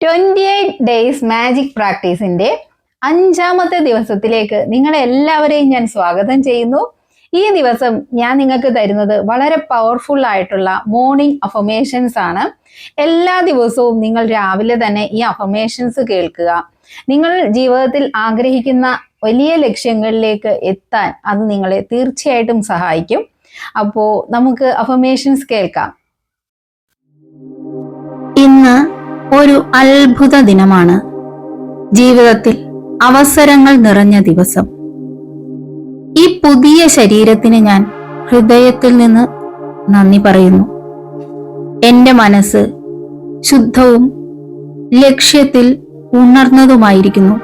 Twenty eight days magic പ്രാക്ടീസിന്റെ അഞ്ചാമത്തെ ദിവസത്തിലേക്ക് നിങ്ങളെ എല്ലാവരെയും ഞാൻ സ്വാഗതം ചെയ്യുന്നു. ഈ ദിവസം ഞാൻ നിങ്ങൾക്ക് തരുന്നത് വളരെ പവർഫുൾ ആയിട്ടുള്ള മോർണിംഗ് അഫർമേഷൻസ് ആണ്. എല്ലാ ദിവസവും നിങ്ങൾ രാവിലെ തന്നെ ഈ അഫർമേഷൻസ് കേൾക്കുക. നിങ്ങൾ ജീവിതത്തിൽ ആഗ്രഹിക്കുന്ന വലിയ ലക്ഷ്യങ്ങളിലേക്ക് എത്താൻ അത് നിങ്ങളെ തീർച്ചയായിട്ടും സഹായിക്കും. അപ്പോൾ നമുക്ക് അഫർമേഷൻസ് കേൾക്കാം. ഒരു അത്ഭുത ദിനമാണ്. ജീവിതത്തിൽ അവസരങ്ങൾ നിറഞ്ഞ ദിവസം. ഈ പുതിയ ശരീരത്തിന് ഞാൻ ഹൃദയത്തിൽ നിന്ന് നന്ദി പറയുന്നു. എന്റെ മനസ്സ് ശുദ്ധവും ലക്ഷ്യത്തിൽ ഉണർന്നതുമായിരിക്കുന്നു.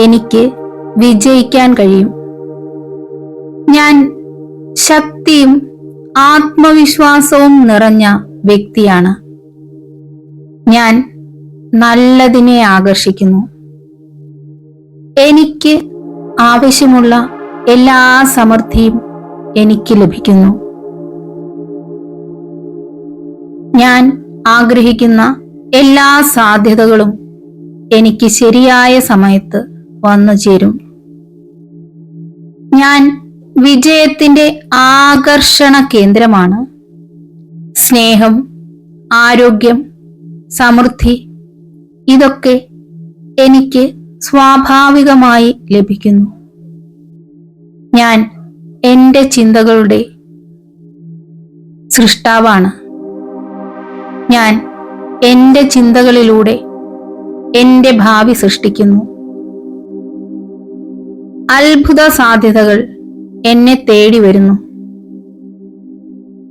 എനിക്ക് വിജയിക്കാൻ കഴിയും. ഞാൻ ശക്തിയും ആത്മവിശ്വാസവും നിറഞ്ഞ വ്യക്തിയാണ്. ഞാൻ നല്ലതിനെ ആകർഷിക്കുന്നു. എനിക്ക് ആവശ്യമുള്ള എല്ലാ സമൃദ്ധിയും എനിക്ക് ലഭിക്കുന്നു. ഞാൻ ആഗ്രഹിക്കുന്ന എല്ലാ സാധ്യതകളും എനിക്ക് ശരിയായ സമയത്ത് വന്നു ചേരും. ഞാൻ വിജയത്തിന്റെ ആകർഷണ കേന്ദ്രമാണ്. സ്നേഹം ആരോഗ്യം സമൃദ്ധി. ഇതൊക്കെ എനിക്ക് സ്വാഭാവികമായി ലഭിക്കുന്നു. ഞാൻ എന്റെ ചിന്തകളുടെ സൃഷ്ടാവാണ്. ഞാൻ എന്റെ ചിന്തകളിലൂടെ എന്റെ ഭാവി സൃഷ്ടിക്കുന്നു. അത്ഭുത സാധ്യതകൾ എന്നെ തേടി വരുന്നു.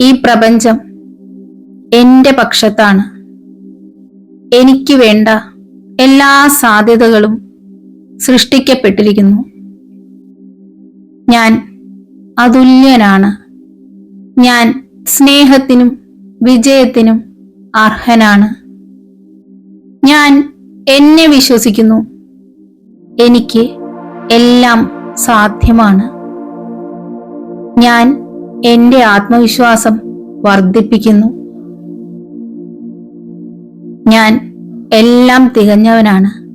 ഈ പ്രപഞ്ചം എന്റെ പക്ഷത്താണ്. എനിക്ക് വേണ്ട എല്ലാ സാധ്യതകളും സൃഷ്ടിക്കപ്പെട്ടിരിക്കുന്നു. ഞാൻ അതുല്യനാണ്. ഞാൻ സ്നേഹത്തിനും വിജയത്തിനും അർഹനാണ്. ഞാൻ എന്നെ വിശ്വസിക്കുന്നു. എനിക്ക് എല്ലാം സാധ്യമാണ്. ഞാൻ എന്റെ ആത്മവിശ്വാസം വർദ്ധിപ്പിക്കുന്നു. ഞാൻ എല്ലാം തികഞ്ഞവനാണ്.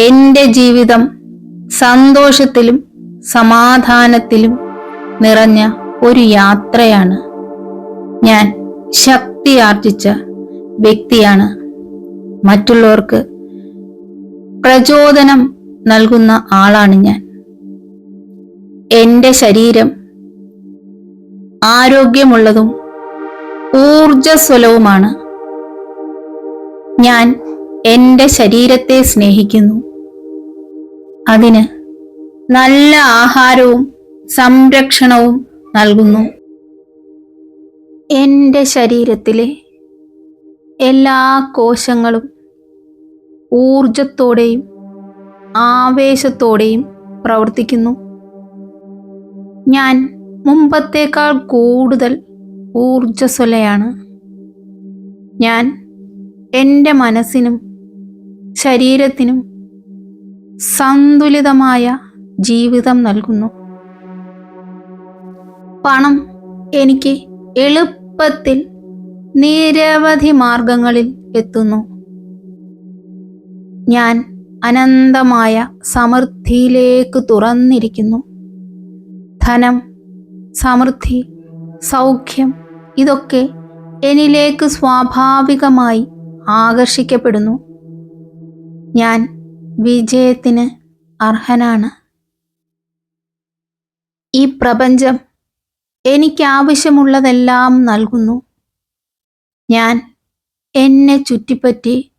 എന്റെ ജീവിതം സന്തോഷത്തിലും സമാധാനത്തിലും നിറഞ്ഞ ഒരു യാത്രയാണ്. ഞാൻ ശക്തി ആർജിച്ച വ്യക്തിയാണ്. മറ്റുള്ളവർക്ക് പ്രചോദനം നൽകുന്ന ആളാണ് ഞാൻ. എന്റെ ശരീരം ആരോഗ്യമുള്ളതും ഊർജസ്വലവുമാണ് ഞാൻ എന്റെ ശരീരത്തെ സ്നേഹിക്കുന്നു. അതിന് നല്ല ആഹാരവും സംരക്ഷണവും നൽകുന്നു. എന്റെ ശരീരത്തിലെ എല്ലാ കോശങ്ങളും ഊർജത്തോടെയും ആവേശത്തോടെയും പ്രവർത്തിക്കുന്നു. ഞാൻ മുമ്പത്തേക്കാൾ കൂടുതൽ ഊർജസ്വലയാണ് ഞാൻ എന്റെ മനസ്സിനും ശരീരത്തിനും സന്തുലിതമായ ജീവിതം നൽകുന്നു. പണം എനിക്ക് എളുപ്പത്തിൽ നിരവധി മാർഗങ്ങളിൽ എത്തുന്നു. ഞാൻ അനന്തമായ സമൃദ്ധിയിലേക്ക് തുറന്നിരിക്കുന്നു. ധനം സമൃദ്ധി സൗഖ്യം ഇതൊക്കെ എന്നിലേക്ക് സ്വാഭാവികമായി ആകർഷിക്കപ്പെടുന്നു. ഞാൻ വിജയത്തിന് അർഹനാണ്. ഈ പ്രപഞ്ചം എനിക്കാവശ്യമുള്ളതെല്ലാം നൽകുന്നു. ഞാൻ എന്നെ ചുറ്റിപ്പറ്റി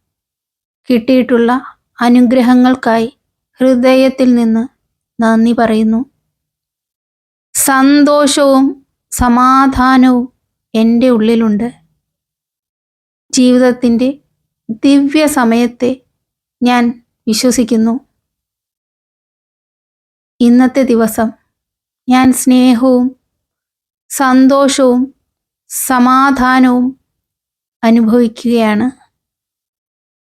കിട്ടിയിട്ടുള്ള അനുഗ്രഹങ്ങൾക്കായി ഹൃദയത്തിൽ നിന്ന് നന്ദി പറയുന്നു. സന്തോഷവും സമാധാനവും എന്റെ ഉള്ളിലുണ്ട്. ജീവിതത്തിന്റെ ദിവ്യ സമയത്തെ ഞാൻ വിശ്വസിക്കുന്നു. ഇന്നത്തെ ദിവസം ഞാൻ സ്നേഹവും സന്തോഷവും സമാധാനവും അനുഭവിക്കുകയാണ്.